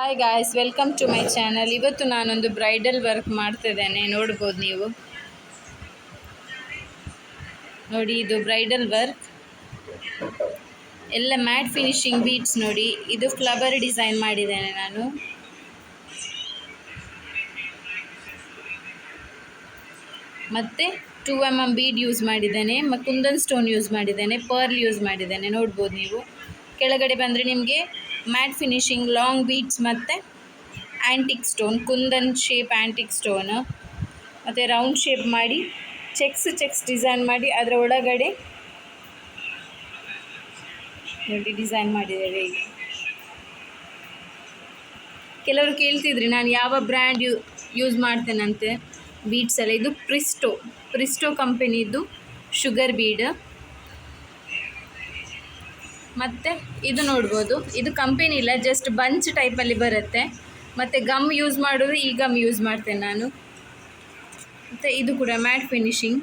Hi guys welcome to my channel ಇವತ್ತು ನಾನೊಂದು bridal work ಮಾಡ್ತಿದ್ದೇನೆ. ನೋಡ್ಬೋದು ನೀವು. ನೋಡಿ, ಇದು ಬ್ರೈಡಲ್ ವರ್ಕ್ ಎಲ್ಲ ಮ್ಯಾಟ್ ಫಿನಿಶಿಂಗ್ ಬೀಟ್ಸ್ ನೋಡಿ. ಇದು ಫ್ಲವರ್ ಡಿಸೈನ್ ಮಾಡಿದ್ದೇನೆ ನಾನು. ಮತ್ತು two M M bead use ಮಾಡಿದ್ದೇನೆ. ಮತ್ತು ಕುಂದನ್ ಸ್ಟೋನ್ ಯೂಸ್ ಮಾಡಿದ್ದೇನೆ. ಪರ್ಲ್ ಯೂಸ್ ಮಾಡಿದ್ದೇನೆ. ನೋಡ್ಬೋದು ನೀವು. ಕೆಳಗಡೆ ಬಂದರೆ ನಿಮಗೆ ಮ್ಯಾಟ್ ಫಿನಿಶಿಂಗ್, ಲಾಂಗ್ ಬೀಟ್ಸ್ ಮತ್ತು antique stone kundan shape antique stone ಮತ್ತು ರೌಂಡ್ ಶೇಪ್ ಮಾಡಿ ಚೆಕ್ಸ್ ಚೆಕ್ಸ್ ಡಿಸೈನ್ ಮಾಡಿ, ಅದರ ಒಳಗಡೆ ನೋಡಿ ಡಿಸೈನ್ ಮಾಡಿದ್ದೇವೆ ಕೆಲವರು ಕೇಳ್ತಿದ್ರಿ, ನಾನು ಯಾವ ಬ್ರ್ಯಾಂಡ್ ಯೂ ಯೂಸ್ ಮಾಡ್ತೇನಂತೆ? ಬೀಡ್ಸಲ್ಲ ಇದು ಪ್ರಿಸ್ಟೋ ಪ್ರಿಸ್ಟೋ ಕಂಪೆನಿದು ಶುಗರ್ ಬೀಡ್ ಮತ್ತು ಇದು ನೋಡ್ಬೋದು. ಇದು ಕಂಪೆನಿ ಇಲ್ಲ ಜಸ್ಟ್ ಬಂಚ್ ಟೈಪಲ್ಲಿ ಬರುತ್ತೆ. ಮತ್ತು ಗಮ್ ಯೂಸ್ ಮಾಡೋದು, ಈ ಗಮ್ ಯೂಸ್ ಮಾಡ್ತೇನೆ ನಾನು. ಮತ್ತು ಇದು ಕೂಡ ಮ್ಯಾಟ್ ಫಿನಿಶಿಂಗ್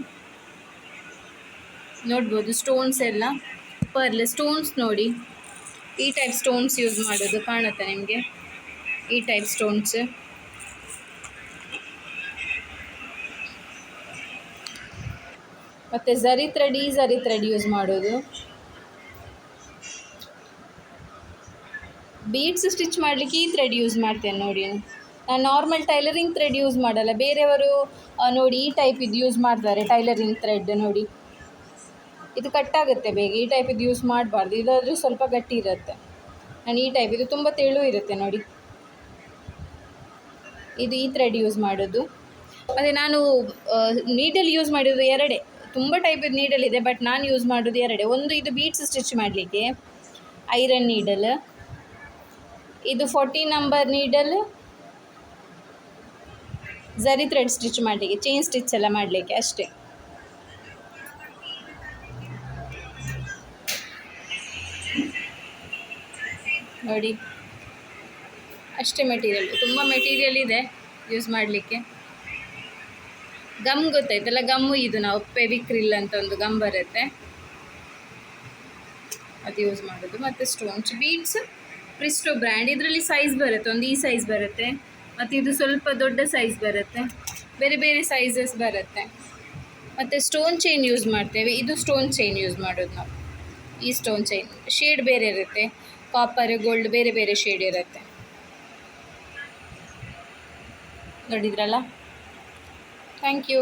ನೋಡ್ಬೋದು ಸ್ಟೋನ್ಸ್ ಎಲ್ಲ. ಪರ್ಲ್ ಸ್ಟೋನ್ಸ್ ನೋಡಿ. ಈ ಟೈಪ್ ಸ್ಟೋನ್ಸ್ ಯೂಸ್ ಮಾಡೋದು ಕಾಣುತ್ತೆ ನಿಮಗೆ. ಈ ಟೈಪ್ ಸ್ಟೋನ್ಸ್ ಮತ್ತು ಝರಿ ಥ್ರೆಡ್ ಈ ಝರಿ ಯೂಸ್ ಮಾಡೋದು. ಬೀಡ್ಸ್ ಸ್ಟಿಚ್ ಮಾಡಲಿಕ್ಕೆ ಈ ಥ್ರೆಡ್ ಯೂಸ್ ಮಾಡ್ತೇನೆ ನೋಡಿ. ನಾನು ನಾರ್ಮಲ್ ಟೈಲರಿಂಗ್ ಥ್ರೆಡ್ ಯೂಸ್ ಮಾಡಲ್ಲ. ಬೇರೆಯವರು ನೋಡಿ ಈ ಟೈಪ್ ಇದು ಯೂಸ್ ಮಾಡ್ತಾರೆ ಟೈಲರಿಂಗ್ ಥ್ರೆಡ್ ನೋಡಿ. ಇದು ಕಟ್ಟಾಗುತ್ತೆ ಬೇಗ. ಈ ಟೈಪ್ ಇದು ಯೂಸ್ ಮಾಡಬಾರ್ದು. ಇದಾದರೂ ಸ್ವಲ್ಪ ಗಟ್ಟಿ ಇರುತ್ತೆ. ನಾನು ಈ ಟೈಪ್ ಇದು ತುಂಬ ತೆಳು ಇರುತ್ತೆ ನೋಡಿ. ಇದು ಈ ಥ್ರೆಡ್ ಯೂಸ್ ಮಾಡೋದು. ಮತ್ತು ನಾನು ನೀಡಲ್ ಯೂಸ್ ಮಾಡಿರೋದು ಎರಡೇ. ತುಂಬ ಟೈಪಿದು ನೀಡಲ್ ಇದೆ ಬಟ್ ನಾನು ಯೂಸ್ ಮಾಡೋದು ಎರಡೇ. ಒಂದು ಇದು ಬೀಟ್ಸ್ ಸ್ಟಿಚ್ ಮಾಡಲಿಕ್ಕೆ ಐರನ್ ನೀಡಲ್ ಇದು forty number needle. Zari thread stitch ಮಾಡಲಿಕ್ಕೆ ಚೈನ್ ಸ್ಟಿಚ್ ಎಲ್ಲ ಮಾಡಲಿಕ್ಕೆ, ಅಷ್ಟೇ. ನೋಡಿ. ಅಷ್ಟೇ ಮೆಟೀರಿಯಲ್ ತುಂಬ ಮೆಟೀರಿಯಲ್ ಇದೆ ಯೂಸ್ ಮಾಡಲಿಕ್ಕೆ. ಗಮ್ ಗೊತ್ತಾಯ್ತಲ್ಲ, ಗಮ್ಮು ಇದು ನಾವು, ಪೆವಿಕ್ರಿಲ್ ಅಂತ ಒಂದು ಗಮ್ ಬರುತ್ತೆ. ಅದು ಯೂಸ್ ಮಾಡೋದು. ಮತ್ತು ಸ್ಟೋನ್ಸ್ ಬೀಡ್ಸ್ ಪ್ರಿಸ್ಟೋ ಬ್ರ್ಯಾಂಡ್. ಇದರಲ್ಲಿ ಸೈಜ್ ಬರುತ್ತೆ, ಒಂದು ಈ ಸೈಜ್ ಬರುತ್ತೆ, ಮತ್ತು ಇದು ಸ್ವಲ್ಪ ದೊಡ್ಡ ಸೈಜ್ ಬರುತ್ತೆ, ಬೇರೆ ಬೇರೆ ಸೈಜಸ್ ಬರುತ್ತೆ. ಮತ್ತು ಸ್ಟೋನ್ ಚೈನ್ ಯೂಸ್ ಮಾಡ್ತೇವೆ. ಇದು ಸ್ಟೋನ್ ಚೈನ್ ಯೂಸ್ ಮಾಡೋದು ನಾವು. ಈ ಸ್ಟೋನ್ ಚೈನ್ ಶೇಡ್ ಬೇರೆ ಇರುತ್ತೆ. ಕಾಪರ್ ಗೋಲ್ಡ್ ಬೇರೆ ಬೇರೆ ಶೇಡ್ ಇರುತ್ತೆ. ನೋಡಿದ್ರಲ್ಲ? Thank you